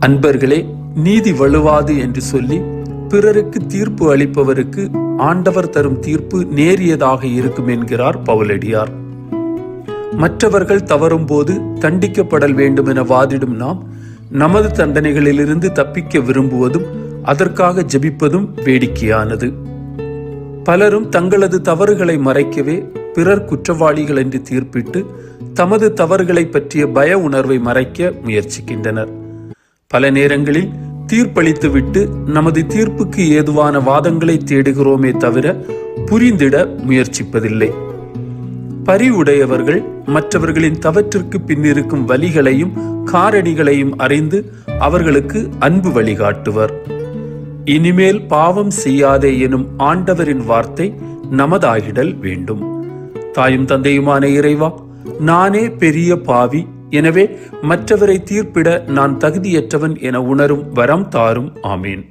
அன்பர்களே நீதி வலுவாது என்று சொல்லி பிறருக்கு தீர்ப்பு அளிப்பவருக்கு ஆண்டவர் தரும் தீர்ப்பு நேரியதாக இருக்கும் என்கிறார் பவுலடியார். மற்றவர்கள் தவறும்போது தண்டிக்கப்படல் வேண்டும் என வாதிடும் நாம் நமது தண்டனைகளிலிருந்து தப்பிக்க விரும்புவதும் அதற்காக ஜெபிப்பதும் வேடிக்கையானது. பலரும் தங்களது தவறுகளை மறைக்கவே பிறர் குற்றவாளிகள் என்று தீர்ப்பிட்டு தமது தவறுகளை பற்றிய பய உணர்வை மறைக்க முயற்சிக்கின்றனர். பல நேரங்களில் தீர்ப்பளித்துவிட்டு நமது தீர்ப்புக்கு ஏதுவான வாதங்களை தேடுகிறோமே தவிர புரிந்திட முயற்சிப்பதில்லை. பரிவுடையவர்கள் மற்றவர்களின் தவற்றிற்கு பின்னிருக்கும் வலிகளையும் காரணிகளையும் அறிந்து அவர்களுக்கு அன்பு வழிகாட்டுவர். இனிமேல் பாவம் செய்யாதே எனும் ஆண்டவரின் வார்த்தை நமதாகிடல் வேண்டும். தாயும் தந்தையுமான இறைவா நானே பெரிய பாவி எனவே மற்றவரை தீர்ப்பிட நான் தகுதியற்றவன் என உணரும் வரம் தாரும். ஆமீன்.